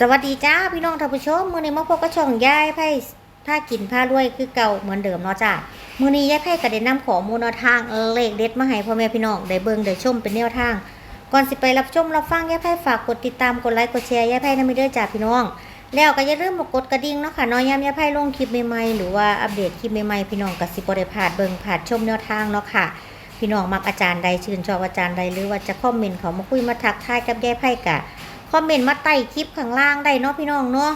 สวัสดีจ้าพี่น้องท่านผู้ชมมื้อนี้มาพบกับช่องยายไพ่ผ้ากินผ้ารวยคือเก่าเหมือนเดิมเนาะจ้ามื้อนี้ยายไพ่ก็ได้นำขอมูลแนวทางเลขเด็ดมาให้พ่อแม่พี่น้องได้เบิ่งได้ชมเป็นแนวทาง ก่อนสิไปรับชมรับฟังยายไพ่ฝากกดติดตามกดไลค์กดแชร์ยายไพ่นำไปเด้อจ้าพี่น้อง แล้วก็อย่าลืมมากดกระดิ่งเนาะค่ะน้อยยามยายไพ่ลงคลิปใหม่ๆหรือว่าอัปเดตคลิปใหม่ๆพี่น้องก็สิบ่ได้พลาดเบิ่งพลาดชมแนวทางเนาะค่ะ พี่น้องมักอาจารย์ใดชื่นชอบอาจารย์ใดหรือว่าจะคอมเมนต์เขามาคุยมาทักทายกับยายไพ่กะ คอมเมนต์มาใต้คลิปข้างล่างได้เนาะพี่น้องเนาะ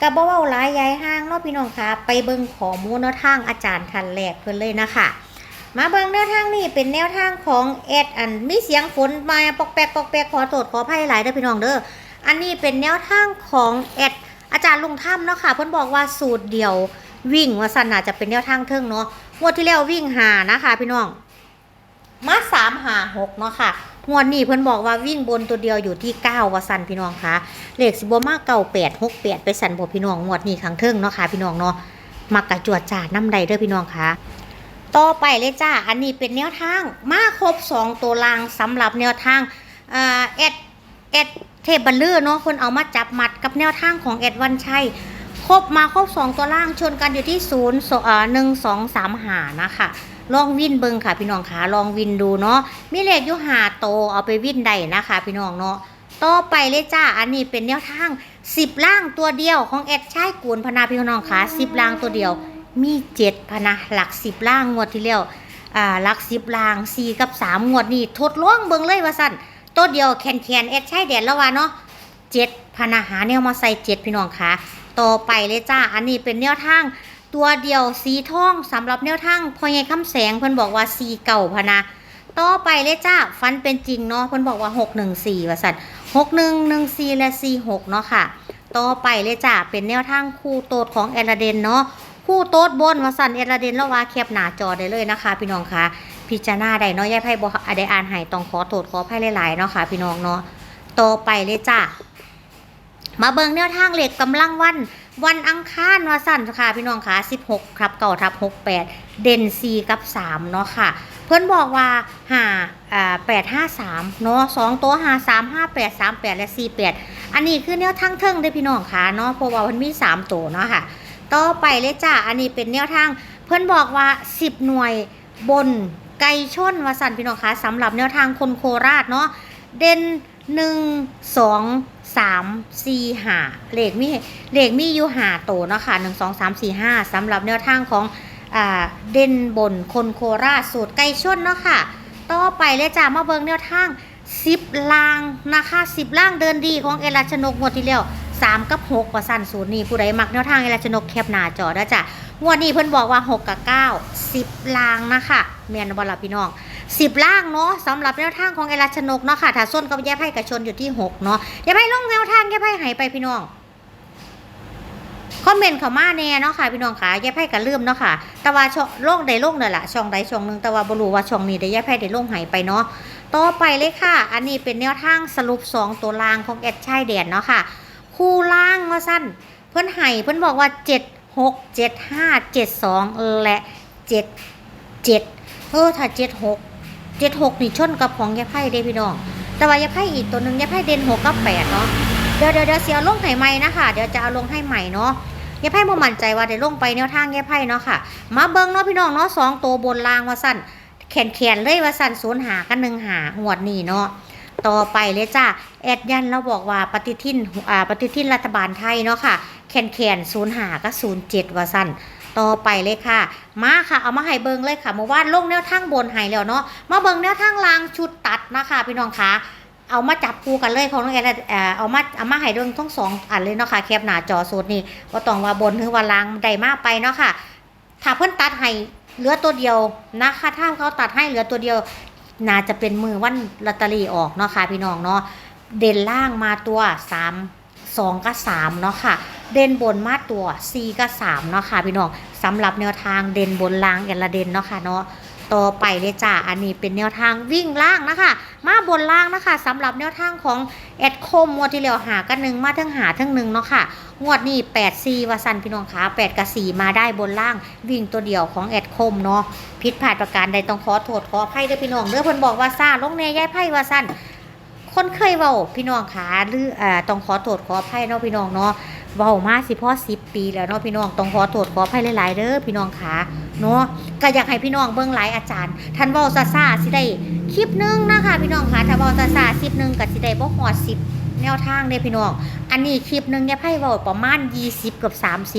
กับบ่เว้าหลายยายห้างเนาะพี่น้องค่ะ ไปเบิ่งขอมูลแนวทางอาจารย์ทันแรกเพิ่นเลยนะคะมาเบิ่งแนวทางนี่เป็นแนวทางของแอดอันมีเสียงฝนมาปอกแปกปอกแปกขอโทษขออภัยหลายเด้อพี่น้องเด้ออันนี้เป็นแนวทางของแอดอาจารย์ลุงถ้ำเนาะค่ะเพิ่นบอกว่าสูตรเดียววิ่งว่าสันน่าจะเป็นแนวทางเทิงเนาะงวดที่แล้ววิ่งหานะคะ พี่น้องมาสามหาหกเนาะค่ะ งวดนี้เพิ่นบอกว่าวิ่งบนตัวเดียวอยู่ที่เก้าว่าสันพี่น้องคะเลขสิบมากเก่าแปดหกแปดไปสันบ่พี่น้องงวดนี้ครั้งเทิงเนาะค่ะพี่น้องเนาะมักกระจวดจ่าน้ำใดเด้อพี่น้องคะต่อไปเลยจ้า อันนี้เป็นแนวทางมาครบสองตัวรางสำหรับแนวทางเอ่าแอดแอดเทพบัลลือเนาะคนเอามาจับมัดกับแนวทางของแอดวันชัยครบมาครบสองตัวล่างชนกันอยู่ที่ศูนย์อ่าหนึ่งสองสามหานะคะ ลองวินเบิงค่ะ พี่น้องคะลองวินดูเนาะมีเลขอยู่หาโตเอาไปวินได้นะคะ พี่น้องเนาะต่อไปเลยจ้า อันนี้เป็นแนวทางสิบล่างตัวเดียวของแอดชายกูลพนาพี่น้องคะสิบล่างตัวเดียว มีเจ็ดพนะหลักสิบล่างงวดที่แล้วอ่าหลักสิบล่างสี่กับสามงวดนี่ทดลองเบิงเลยว่าสั้นตัวเดียวแคนแคนแอดชายแดดแล้วว่าเนาะเจ็ดพนาหาแนวมาใส่เจ็ดพี่น้องคะต่อไปเลยจ้า อันนี้เป็นแนวทาง ตัวเดียวสีทองสำหรับแนวทางพอใหญ่คำแสงเพิ่นบอกว่าสีเก่าพะนะต่อไปเลยจ้าฟันเป็นจริงเนาะเพิ่นบอกว่า 614ว่าสัตว์6114 และ 46 เนาะค่ะ ต่อไปเลยจ้าเป็นแนวทางคู่โตดของแอลเดนเนาะคู่โตดบนว่าสันแอลาเดนแล้วว่าแคปหนาจอได้เลยนะคะ พี่น้องคะพิจารณาได้เนาะยายไพ่บ่ได้อ่านให้ต้องขอโทษขออภัยหลายๆเนาะค่ะ พี่น้องเนาะต่อไปเลยจ้ามาเบิงแนวทางเหล็กกำลังวัน วันอังคารว่าสั่นค่ะพี่น้องค่ะ16ครับเก่าทับ68 เด่น 4 กับ 3 เนาะค่ะ เพื่อนบอกว่าหาอ่า853เนาะ2ตัวหา3 5 8 3 8และ48อันนี้คือแนวทางเทิงเด้พี่น้องค่ะเนาะเพราะว่ามันมี3ตัวเนาะค่ะ ต่อไปเลยจ้าอันนี้เป็นแนวทาง เพื่อนบอกว่า10หน่วยบนไก่ชนวสันพี่น้องค่ะสำหรับแนวทางคนโคราชเนาะเด่น หนึ่งสองสามสี่ห้าเลขมีเลขมีอยู่หาโตวเนาะค่ะหนึ่งสองสามสี่ห้าสำหรับแนวทางของอ่าเด่นบนคนโคราชสูตรไก่ชนเนาะค่ะ ต่อไปเลยจ้ามาเบิงแนวทางสิบล่างนะคะสิบล่างเดินดีของเอราชนกงวดที่แล้วสามกับหกว่าสั้นศูนย์นี่ผู้ใดมักแนวทางเอราชนกแคบหน้าจอได้จ้ะงวดนี้เพิ่นบอกว่าหกกับเก้าสิบล่างนะคะแม่นบอลพี่น้อง สิบล่างเนาะสำหรับแนวทางของเอราชนกเนาะค่ะถ้าส้นกับแย่ไพ่กับชนอยู่ที่หกเนาะแย่ไพ่ลงแนวทางแย่ไพ่หายไปพี่น้องคอมเมนต์เข้ามาแน่เนาะค่ะพี่น้องค่ะแย่ไพ่ก็ลืมเนาะค่ะแต่ว่าช่องโลกใดโลกนั่นแหละช่องใดช่องหนึ่งแต่ว่าบรูว่าช่องนี้ได้แย่ไพ่ได้ลงหายไปเนาะต่อไปเลยค่ะ อันนี้เป็นแนวทางสรุปสองตัวล่างของแอดชายแดนเนาะค่ะ คู่ล่างว่าสั้นเพื่อนไห้เพื่อนบอกว่าเจ็ดหกเจ็ดห้าเจ็ดสองและเจ็ดเจ็ดเออถ้าเจ็ดหก เจ็ดหกนี่ชนกับของยาไพ่เด้พี่น้อง แต่ว่ายาไพ่อีกตัวหนึ่งยาไพ่เด่นหกกับแปดเนาะ เดี๋ยวเดี๋ยวเดี๋ยวเสียลงให้ใหม่นะคะเดี๋ยวจะเอาลงให้ใหม่เนาะยาไพ่บ่มั่นใจว่าได้ลงไปแนวทางยาไพ่เนาะค่ะ มาเบิ่งเนาะพี่น้องเนาะสองตัวบนล่างว่าสั้นแขนแขนเลยว่าสั้นศูนย์หากันหนึ่งหางวดนี้เนาะต่อไปเลยจ้าแอดยันเราบอกว่าปฏิทินอ่าปฏิทินรัฐบาลไทยเนาะค่ะ แขนแขนศูนย์หาก็ศูนย์เจ็ดว่าสั้น ต่อไปเลยค่ะ มาค่ะเอามาให้เบิงเลยค่ะเมื่อวานลงแนวทางบนให้แล้วเนาะมาเบิงแนวทางล่างชุดตัดนะคะพี่น้องคะเอามาจับคู่กันเลยของน้องแอนเอ่อเอามาเอามาให้เรื่องทั้งสองอันเลยเนาะค่ะแคปหน้าจอสูตรนี่ว่าต้องว่าบนหรือว่าล่างใดมากไปเนาะค่ะ ถ้าเพิ่นตัดให้เหลือตัวเดียวนะคะถ้าเขาตัดให้เหลือตัวเดียว น่าจะเป็นมือวันลอตเตอรี่ออกเนาะค่ะพี่น้องเนาะเด่นล่างมาตัว3 2กับ3เนาะค่ะ เด่นบนมาตัว4กับ3เนาะค่ะพี่น้องสำหรับแนวทางเด่นบนล่างแอนละเด่นเนาะค่ะเนาะต่อไปเลยจ้าอันนี้เป็นแนวทางวิ่งล่างนะคะ มาบนล่างนะคะสำหรับแนวทางของแอดคมงวดที่แล้วหากันหนึ่งมาทั้งหาทั้งหนึ่งเนาะค่ะงวดนี้8 4วาสันพี่น้องคะ8กับ4มาได้บนล่าง วิ่งตัวเดียวของแอดคมเนาะผิดพลาดประการใดต้องขอโทษขออภัยเด้อพี่น้องเด้อเพิ่นบอกว่าซ่าลงแน่ย้ายไพ่ว่าสันคคนเคยเว้าพี่น้องขาหรืออ่าต้องขอโทษขออภัยเนาะพี่น้องเนาะ เว้ามาสิพ่อ10ปีแล้วเนาะพี่น้องต้องขอโทษขออภัยหลายๆเด้อพี่น้องขาเนาะก็อยากให้พี่น้องเบิ่งหลายอาจารย์ท่านเว้าซ่าสิได้คลิปหนึงนะคะ พี่น้องคะถ้าเว้าซาๆคลิปหนึงก็สิได้บ่ฮอด10แนวทางเด้พี่น้อง อันนี้คลิปหนึงเนี่ยไพ่เว้าประมาณ 20 กับ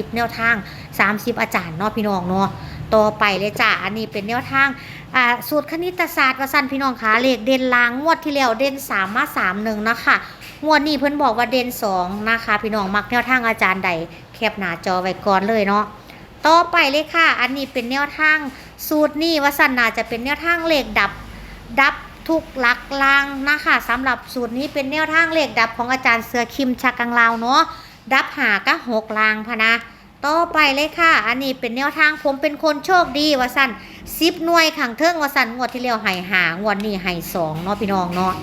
30 แนวทาง 30 อาจารย์เนาะพี่น้องเนาะต่อไปเลยจ้ะอันนี้เป็นแนวทางอ่าสูตรคณิตศาสตร์ว่าสั้นพี่น้องคะเลขเด่นลางงวดที่แล้วเด่น3มา3 1นะคะ งวดนี้เพิ่นบอกว่าเด่น2นะคะ พี่น้องมักแนวทางอาจารย์ใดแคปหน้าจอไว้ก่อนเลยเนาะต่อไปเลยค่ะ อันนี้เป็นแนวทางสูตรนี้ว่าสันนาจะเป็นแนวทางเลขดับ ดับทุกหลักลางนะคะสำหรับสูตรนี้เป็นแนวทางเลขดับของอาจารย์เสือคิมชักกังลาวเนาะดับหาก็หกลางพะนะต่อไปเลยค่ะ อันนี้เป็นแนวทางผมเป็นคนโชคดีว่าสันสิบหน่วยขังเทิงว่าสันงวดที่แล้วให้หางวดนี้ให้สองเนาะพี่น้องเนาะ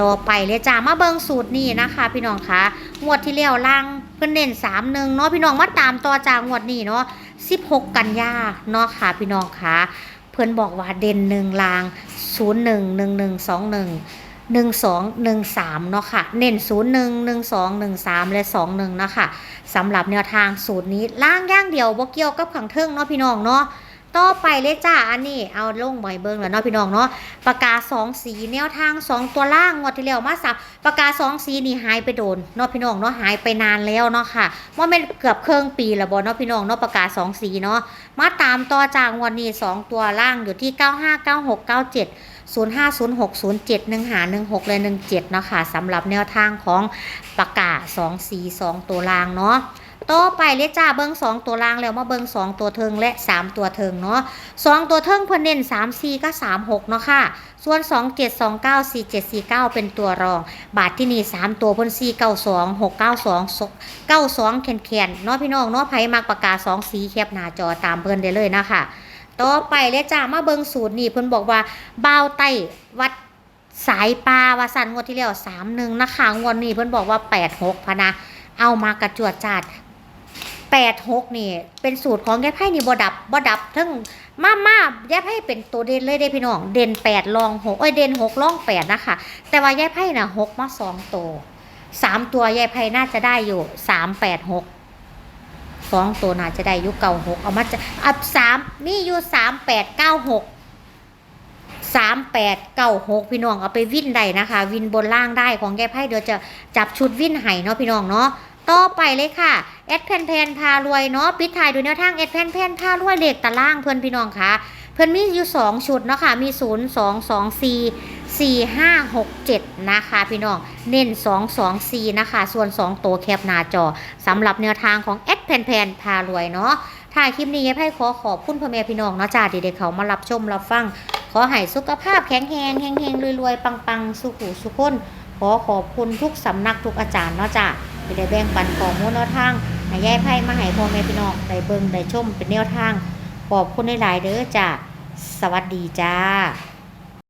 ต่อไปเลยจ้ามาเบิงสูตรนี้นะคะ พี่น้องคะงวดที่แล้วล่างเพิ่นเน้นสามหนึ่งเนาะพี่น้องมาตามต่อจากงวดนี้เนาะสิบหกกันยาเนาะค่ะพี่น้องคะเพิ่นบอกว่าเด่นหนึ่งลางศูนย์หนึ่งหนึ่งหนึ่งสองหนึ่งหนึ่งสองหนึ่งสามเนาะค่ะ เน้นศูนย์หนึ่งหนึ่งสองหนึ่งสามและสองหนึ่งนะคะสำหรับแนวทางสูตรนี้ล่างย่างเดียวบ่เกี่ยวกับขังเทิงเนาะพี่น้องเนาะ ต่อไปเลยจ้าอันนี้เอาลงบ่อยเบิ้งแล้วเนาะพี่น้องเนาะปากกาสองสีแนวทางสองตัวล่างงวดที่แล้วมาสับปากกาสองสีนี่หายไปโดนเนาะพี่น้องเนาะหายไปนานแล้วเนาะค่ะว่าเป็นเกือบเครึ่องปีแล้วบ่เนาะพี่น้องเนาะปากกาสองสีเนาะมาตามต่อจากงวันนี้สองตัวล่างอยู่ที่เก้าห้าเก้าหกเก้าเจ็ด0 5 0 6 0 7 1หา16เลย17เนาะค่ะสำหรับแนวทางของปากกา2 4 2 ตัวรางเนาะ ต่อไปเลยจ้าเบิ้ง2ตัวรางแล้วมาเบิ้ง2ตัวเทิงและ3ตัวเทิงเนาะ2ตัวเทิงเพิ่นเน้น3 4ก็3 6เนาะค่ะ ส่วน2 7 2 9 4 7 4 9เก้าสี่เจ็ดสี่เก้าเป็นตัวรอง บาทที่นี่3ตัวเพิ่น4 9 2 6 9 2 9 2แขนแขนเนาะพี่น้องเนาะไผมักปากกา2สีแคบหน้าจอตามเพิ่นได้เลยนะคะต่อไปเลยจ้ามาเบิงสูตรนี่เพิ่นบอกว่าเบาไต้วัดสายปลาวาสันงวดที่แล้วสามหนึ่งนะคะงวดนี้เพิ่นบอกว่าแปดหกพนะ เอามากระจวดจัด แปดหกนี่ เป็นสูตรของยายไพ่นี่บดับบดับทั้งมามาๆยายไพ่เป็นตัวเด่นเลยเด้พี่น้อง เด่นแปดรองหกเอ้ยเด่นหกรองแปดนะคะแต่ว่ายายไพ่น่ะหกมาสองตัวสามตัวยายไพ่น่าจะได้อยู่สามแปดหกสองตัวน่าจะได้อยุเก่าหกเอามาจะอับสามมีอยู่สามแปดเก้าหกสามแปดเก้าหกพี่น้องเอาไปวิ่นได้นะคะ วินบนล่างได้ของแก้ไพ่เดี๋ยวจะจับชุดวิ่นไห้เนาะพี่น้องเนาะ ต่อไปเลยค่ะแอดแพนแพนพารวยเนาะปิดท้ายดูแนวทางแอดแพนแพนพารวยเลขตารางเพื่อนพี่น้องค่ะ เพื่อนมีอยู่สองชุดเนาะค่ะมีศูนย์สองสองสี่สี่ห้าหกเจ็ดนะคะพี่น้อง เน้นสองสองสี่นะคะ ส่วนสองตัวแคปหน้าจอสำหรับแนวทางของแอดแพนแพนพารวยเนาะถ่ายคลิปนี้ยายไพ่ขอขอบคุณพ่อแม่พี่น้องเนาะจ้าเด็กเขามารับชมรับฟัง ขอให้สุขภาพแข็งแรงเฮงๆรวยๆปังๆ สุขุสุขคนขอขอบคุณทุกสำนักทุกอาจารย์เนาะจ้า ไปได้แบ่งปันข้อมูลแนวทางให้ยายไพ่มาให้พ่อแม่พี่น้องได้เบิ่งได้ชมเป็นแนวทางขอบคุณหลายๆเด้อจ้าสวัสดีจ้า